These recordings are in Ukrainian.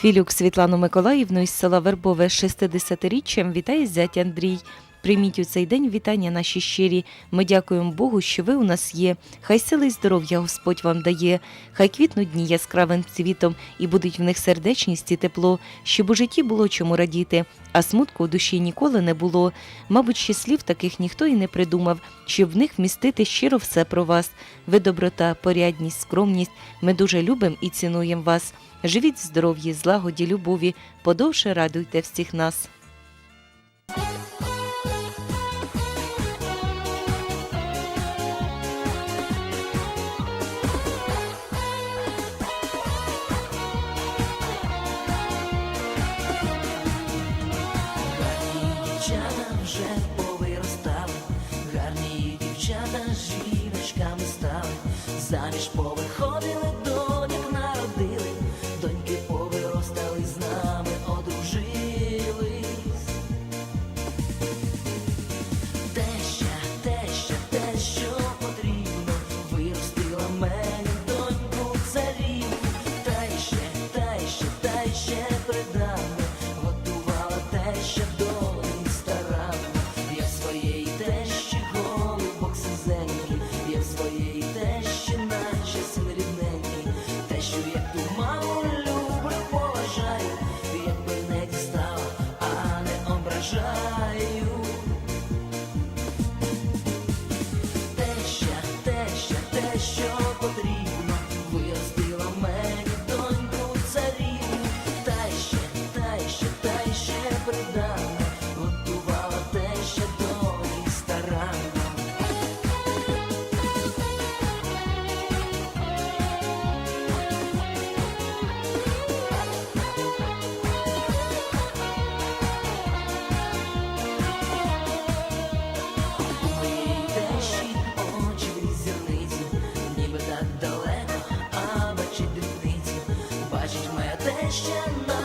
Філюк Світлану Миколаївну із села Вербове з 60-річчям вітає зять Андрій. Прийміть у цей день вітання наші щирі. Ми дякуємо Богу, що ви у нас є. Хай сили й здоров'я Господь вам дає. Хай квітнуть дні яскравим цвітом і будуть в них сердечність і тепло, щоб у житті було чому радіти, а смутку у душі ніколи не було. Мабуть, ще слів таких ніхто і не придумав, щоб в них вмістити щиро все про вас. Ви доброта, порядність, скромність. Ми дуже любимо і цінуємо вас. Живіть в здоров'ї, злагоді, любові, подовше радуйте всіх нас. Дівчата жіночками стали, заміж повиходили, доньок народили, доньки повиростали, з нами одружились. Теща, теща, те, що потрібно, виростила мені доньку царівну, та й ще, та й ще, та й ще придавно, готувала теща долі старанно. question mark.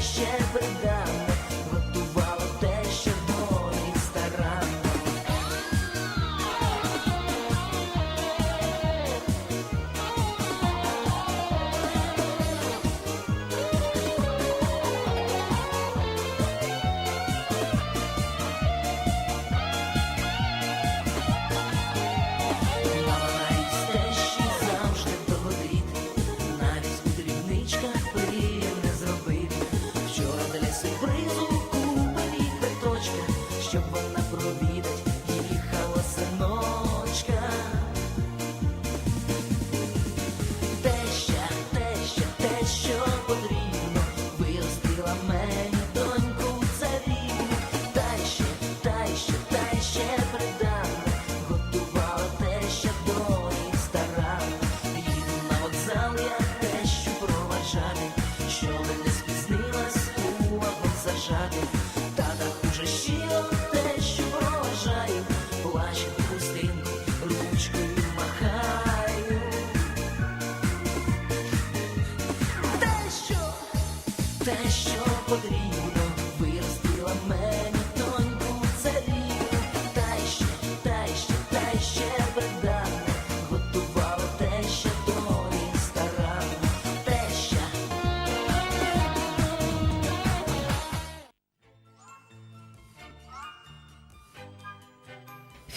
Ще,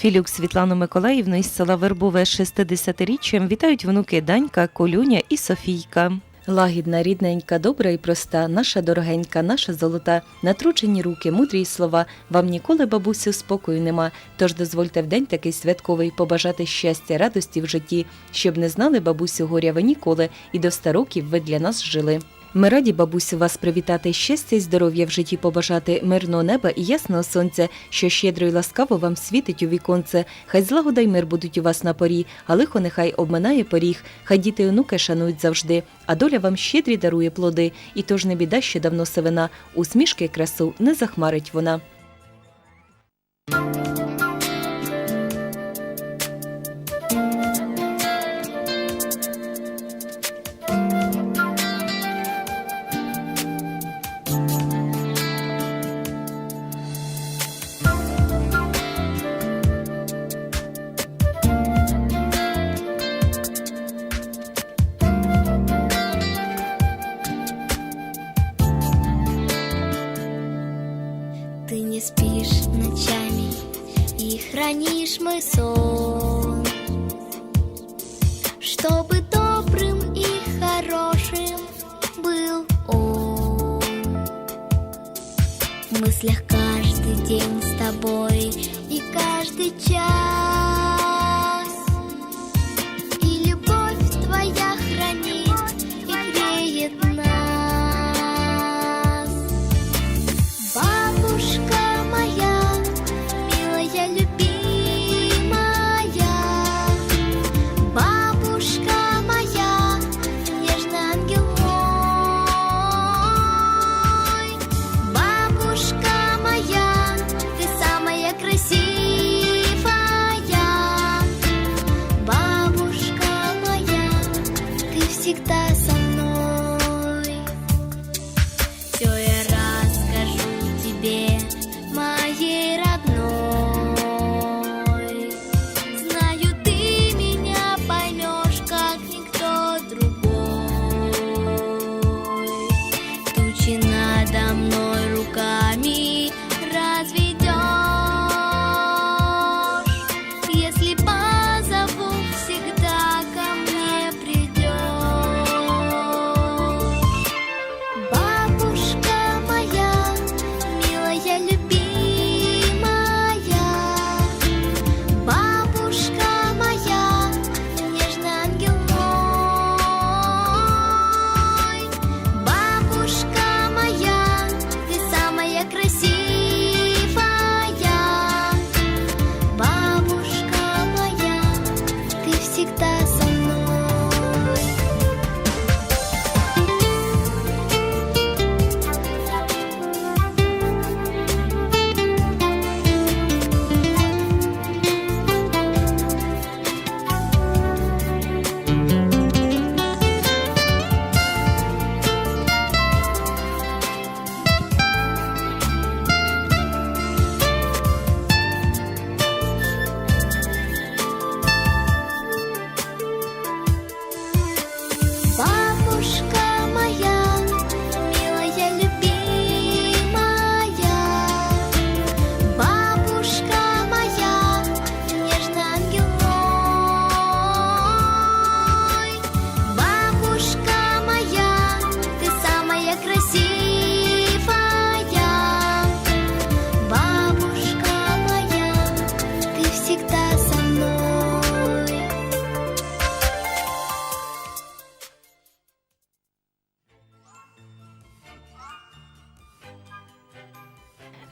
Філюк Світлану Миколаївну із села Вербове з 60-річчям вітають внуки Данька, Колюня і Софійка. Лагідна, рідненька, добра і проста, наша дорогенька, наша золота, натручені руки, мудрі слова. Вам ніколи, бабусю, спокою нема. Тож дозвольте в день такий святковий побажати щастя, радості в житті, щоб не знали бабусю горя ви ніколи, і до ста років ви для нас жили. Ми раді, бабусю, вас привітати, щастя й здоров'я в житті побажати, мирного неба і ясного сонця, що щедро й ласкаво вам світить у віконце. Хай злагода й мир будуть у вас на порі, а лихо нехай обминає поріг. Хай діти і онуки шанують завжди, а доля вам щедрі дарує плоди. І тож не біда, що давно сивина. Усмішки красу не захмарить вона. хранишь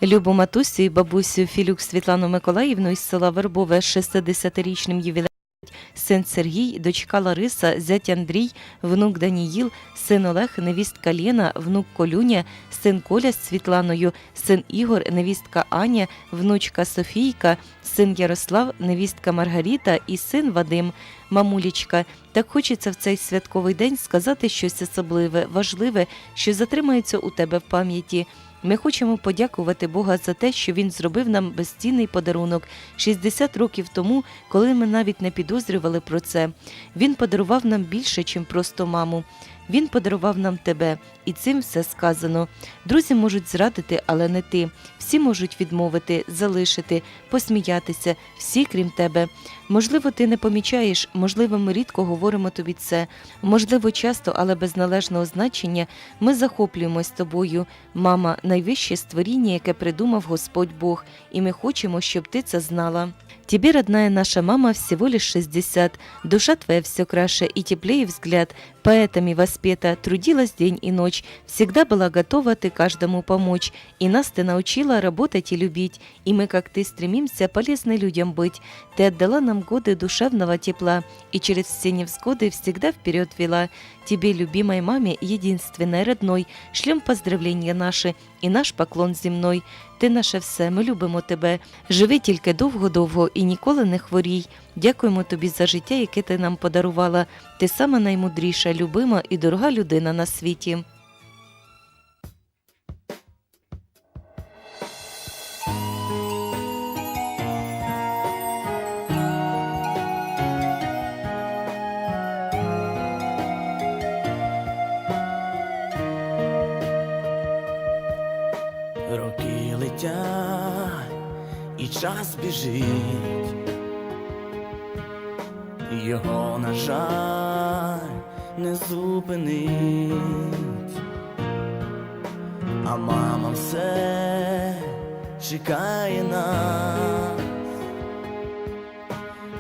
Любу матусю і бабусю Філюк Світлану Миколаївну із села Вербове з 60-річним ювілеєм син Сергій, дочка Лариса, зять Андрій, внук Даніїл, син Олег, невістка Лєна, внук Колюня, син Коля з Світланою, син Ігор, невістка Аня, внучка Софійка, син Ярослав, невістка Маргаріта і син Вадим. Мамулічка, так хочеться в цей святковий день сказати щось особливе, важливе, що затримається у тебе в пам'яті. Ми хочемо подякувати Бога за те, що Він зробив нам безцінний подарунок 60 років тому, коли ми навіть не підозрювали про це. Він подарував нам більше, чим просто маму. Він подарував нам тебе, і цим все сказано. Друзі можуть зрадити, але не ти. Всі можуть відмовити, залишити, посміятися, всі крім тебе. Можливо, ти не помічаєш, можливо, ми рідко говоримо тобі це. Можливо, часто, але без належного значення ми захоплюємось тобою. Мама, найвище створіння, яке придумав Господь Бог, і ми хочемо, щоб ти це знала. Тебе, родная наша мама, всего лишь 60. Душа твоя все краше и теплее взгляд. Поэтами воспета, трудилась день и ночь. Всегда была готова ты каждому помочь. И нас ты научила работать и любить. И мы, как ты, стремимся полезны людям быть. Ты отдала нам годы душевного тепла. И через все невзгоды всегда вперед вела. Тебе, любимой маме, единственной, родной, шлем поздравлення наші і наш поклон земной. Ти наше все, ми любимо тебе. Живи тільки довго-довго і ніколи не хворій. Дякуємо тобі за життя, яке ти нам подарувала. Ти сама наймудріша, любима і дорога людина на світі. Час біжить, його, на жаль, не зупинить, а мама все чекає нас,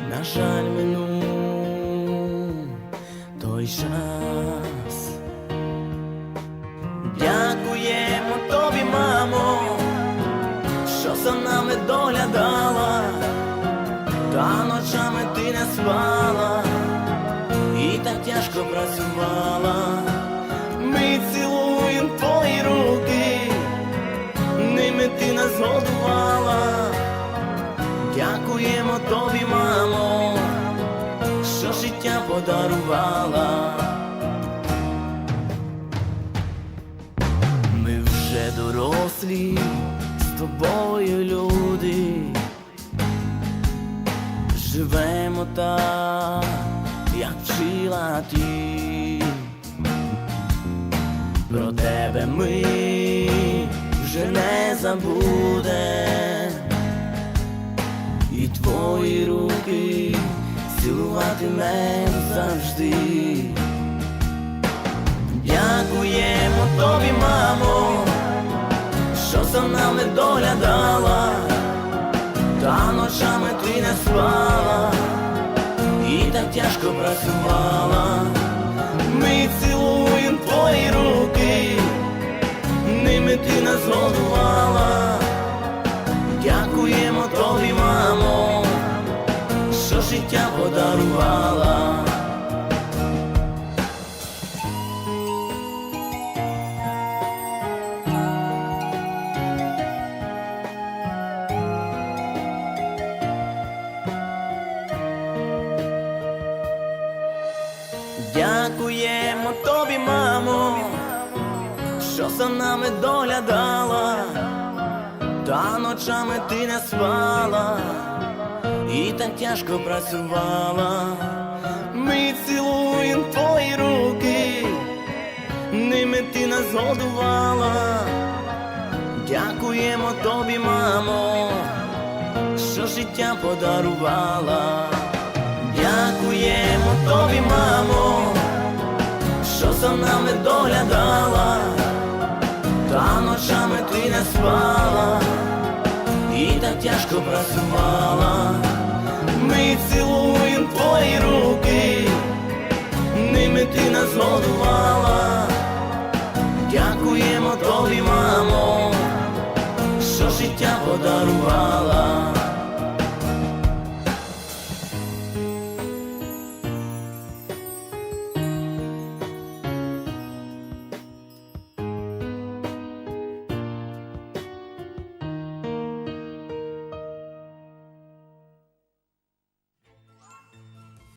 на жаль, минув той час. Нами доглядала, та ночами ти не спала і так тяжко працювала. Ми цілуємо твої руки, ними ти нас годувала. Дякуємо тобі, мамо, що життя подарувала. Ми вже дорослі тобою люди, живемо так, як вчила ти. Про тебе ми вже не забудем, і твої руки цілуватимем завжди. Дякуємо тобі, мамо, що за нами доглядала, та ночами ти не спала і так тяжко працювала. Дякуємо тобі, мамо, що за нами доглядала, та ночами ти не спала і так тяжко працювала. Ми цілуємо твої руки, ними ти нас годувала. Дякуємо тобі, мамо, що життя подарувала. Дякуємо тобі, мамо, що за нами доглядала, та ночами ти не спала і так тяжко працювала. Ми цілуємо твої руки, ними ти нас годувала. Дякуємо тобі, мамо, що життя подарувала.